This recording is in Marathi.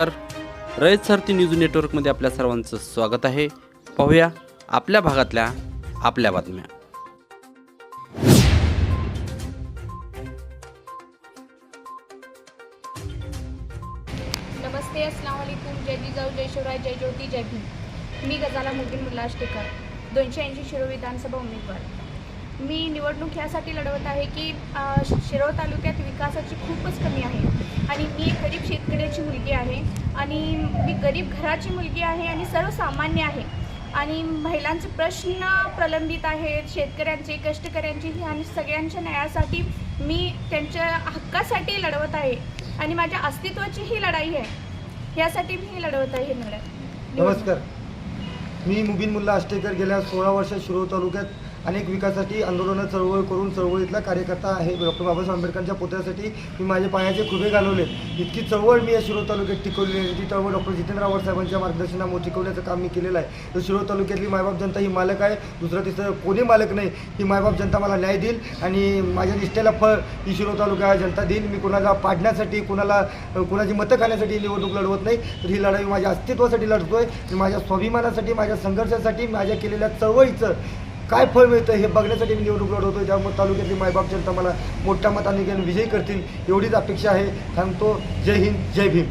तर रयत सारथी न्यूज नेटवर्कमध्ये आपल्या सर्वांचं स्वागत आहे. पाहूया आपल्या भागातल्या आपल्या बातम्या. नमस्ते अस्सलाम वालेकुम जय जिजाऊ जय शिवराय जय ज्योती जय भीम. मी गजाला मुबीन मुल्ला टेकर दोनशे ऐंशी शिरो विधानसभा उमेदवार. मी निवडणूक ह्यासाठी लढवत आहे की शिरोळ तालुक्यात विकासाची खूपच कमी आहे आणि मी एक गरीब शेतकऱ्याची मुलगी आहे आणि मी गरीब घराची मुलगी आहे आणि सर्वसामान्य आहे. आणि महिलांचे प्रश्न प्रलंबित आहेत शेतकऱ्यांचे कष्टकऱ्यांचे आणि सगळ्यांच्या न्यायासाठी मी त्यांच्या हक्कासाठी लढवत आहे. आणि माझ्या अस्तित्वाची ही लढाई आहे. यासाठी मी लढवत आहे मॅडम. लढाई नमस्कार. मी मुबीन मुल्ला आष्टेकर गेल्या सोळा वर्षात शिरोळ तालुक्यात अनेक विकासासाठी आंदोलनं चळवळ करून चळवळीतला कार्यकर्ता आहे. डॉक्टर बाबासाहेब आंबेडकरांच्या पुतळ्यासाठी मी माझे पायाचे खुबे घालवले. इतकी चळवळ मी या शिरोळ तालुक्यात टिकवली आहे. ती चळवळ डॉक्टर जितेंद्र आव्हाड साहेबांच्या मार्गदर्शनामुळे टिकवण्याचं काम मी केलेलं आहे. तर शिरोळ तालुक्यातली मायबाप जनता ही मालक आहे. दुसरं तिसरं कोणी मालक नाही. ही मायबाप जनता मला न्याय देईल आणि माझ्या निष्ठेला फळ ही शिरोळ तालुका जनता देईल. मी कुणाला पाडण्यासाठी कुणाला कुणाची मतं खाण्यासाठी निवडणूक लढवत नाही. तर ही लढाई माझ्या अस्तित्वासाठी लढतोय. आहे माझ्या स्वाभिमानासाठी माझ्या संघर्षासाठी माझ्या केलेल्या चळवळीचं काय फळ मिळतं हे बघण्यासाठी मी निवडणूक लढवतो त्यामुळे तालुक्यातली मायबाप जनता मला मोठ्या मताने विजयी करतील एवढीच अपेक्षा आहे. सांगतो जय हिंद जय भीम.